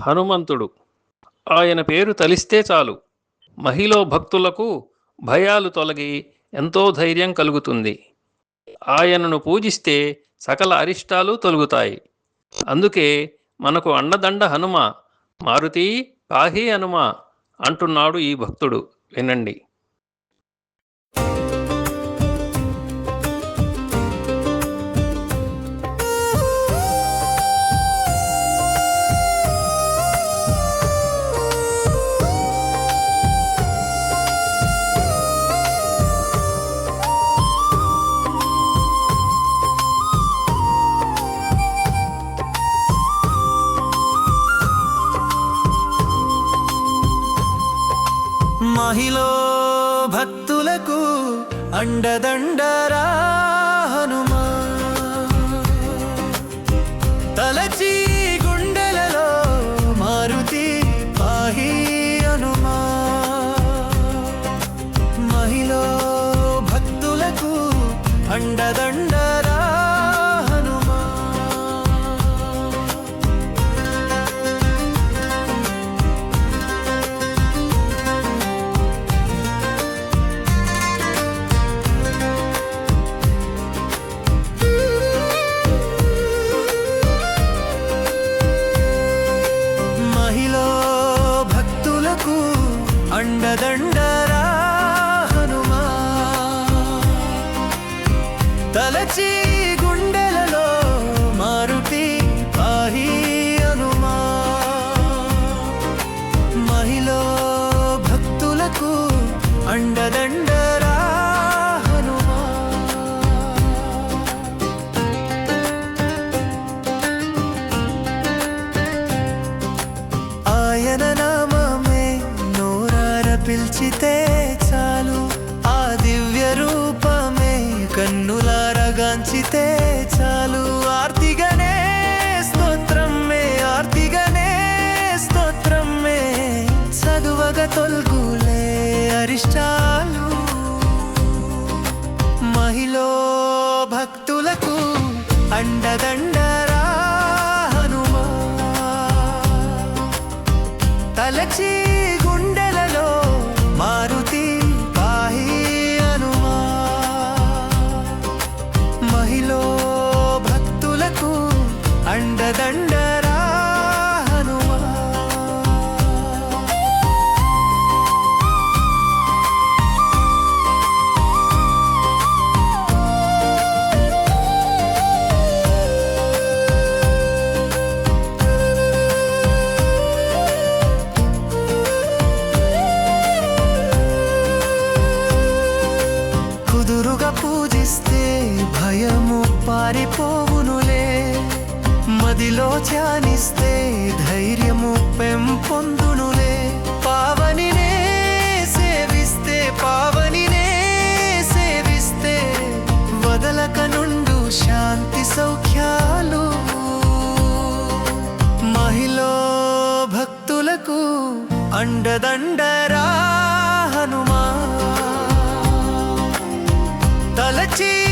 హనుమంతుడు. ఆయన పేరు తలిస్తే చాలు. మహిళ భక్తులకు భయాలు తొలగి ఎంతో ధైర్యం కలుగుతుంది. ఆయనను పూజిస్తే సకల అరిష్టాలు తొలుగుతాయి. అందుకే మనకు అండదండ హనుమ మారుతి కాహి హనుమ అంటున్నాడు ఈ భక్తుడు. వినండి. మహిళ భక్తులకు అండదండరా హనుమా. తలచి గుండెలలో మారుతి పాహి హనుమా. మహిళ భక్తులకు అండదండరా అండదండరా హనుమా తలచి గుండెలలో మారుతి పాహి హనుమా మహిళ భక్తులకు అండదండరా హనుమా ఆయన పిలిచితే చాలు. ఆ దివ్య రూపమే కన్నులారగాంచితే చాలు. ఆర్తిగనే స్తోత్రం మే ఆర్తిగనే స్తోత్రం మే చదువగ తొల్గులే అరిష్టాలు. మహిళ భక్తులకు అండదండరా హనుమా. తలచి పారిపోవునులే. మదిలో ధ్యానిస్తే ధైర్యము పెంపొందునులే. పావనినే సేవిస్తే పావనినే సేవిస్తే వదలక నుండు శాంతి సౌఖ్యాలు. మహిళ భక్తులకు అండదండరా హనుమా. తలచీ